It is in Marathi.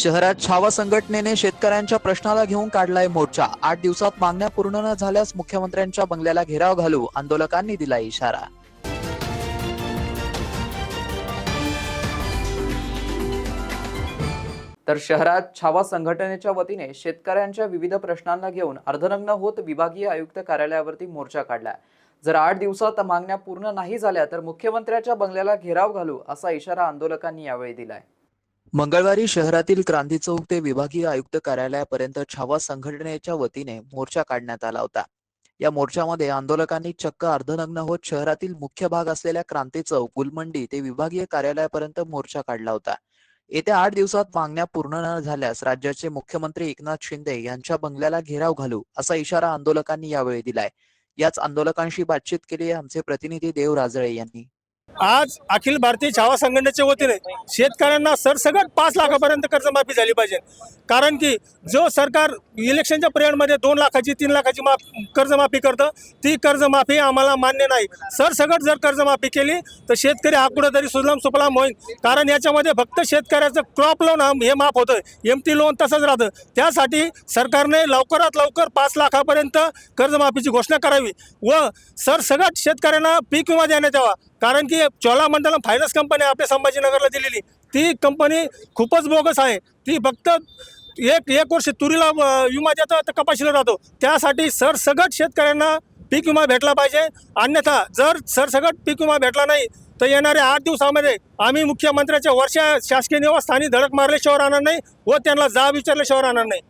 शहरात छावा संघटनेने शेतकऱ्यांच्या प्रश्नाला घेऊन काढलाय मोर्चा. आठ दिवसात मागण्या पूर्ण न झाल्यास मुख्यमंत्र्यांच्या बंगल्याला घेराव घालू आंदोलकांनी दिला इशारा. तर शहरात छावा संघटनेच्या वतीने शेतकऱ्यांच्या विविध प्रश्नांना घेऊन अर्धनग्न होत विभागीय आयुक्त कार्यालयावरती मोर्चा काढला जर आठ दिवसात मागण्या पूर्ण नाही झाल्या तर मुख्यमंत्र्यांच्या बंगल्याला घेराव घालू असा इशारा आंदोलकांनी यावेळी दिलाय. मंगळवारी शहरातील क्रांती चौक ते विभागीय आयुक्त कार्यालयापर्यंत छावा संघटनेच्या वतीने मोर्चा काढण्यात आला होता. या मोर्चामध्ये आंदोलकांनी चक्क अर्धनग्न होत शहरातील मुख्य भाग असलेल्या क्रांती चौक गुलमंडी ते विभागीय कार्यालयापर्यंत मोर्चा काढला होता. येत्या आठ दिवसात मागण्या पूर्ण न झाल्यास राज्याचे मुख्यमंत्री एकनाथ शिंदे यांच्या बंगल्याला घेराव घालू असा इशारा आंदोलकांनी यावेळी दिलाय. याच आंदोलकांशी बातचीत केली आमचे प्रतिनिधी देव राजळे यांनी. आज अखिल भारतीय छावा संघटनेच्या वतीने शेतकऱ्यांना सरसगट पाच लाखापर्यंत कर्जमाफी झाली पाहिजे. कारण की जो सरकार इलेक्शनच्या पिरियडमध्ये दोन लाखाची तीन लाखाची माफ कर्जमाफी करतं ती कर्जमाफी आम्हाला मान्य नाही. सरसगट जर कर्जमाफी केली तर शेतकरी हा कुठेतरी सुजलाम सुफलाम होईल कारण याच्यामध्ये फक्त शेतकऱ्याचं क्रॉप लोन हे माफ होतं एम टी लोन तसंच राहतं. त्यासाठी सरकारने लवकरात लवकर पाच लाखापर्यंत कर्जमाफीची घोषणा करावी. व सरसगट शेतकऱ्यांना पीक विमा देण्यात यावा. कारण की चोलामंडलम फायनान्स कंपनी आपल्या संभाजीनगरला दिलेली. ती कंपनी खूपच बोगस आहे. ती फक्त एक एक वर्ष तुरीला विमा देतो तर कपाशीला राहतो. त्यासाठी सरसगट शेतकऱ्यांना पीक विमा भेटला पाहिजे. अन्यथा जर सरसगट पीक विमा भेटला नाही तर येणाऱ्या आठ दिवसामध्ये आम्ही मुख्यमंत्र्याच्या वर्षा शासकीय निवासस्थानी धडक मारल्याशिवाय राहणार नाही व त्यांना जाब विचारल्याशिवाय राहणार नाही.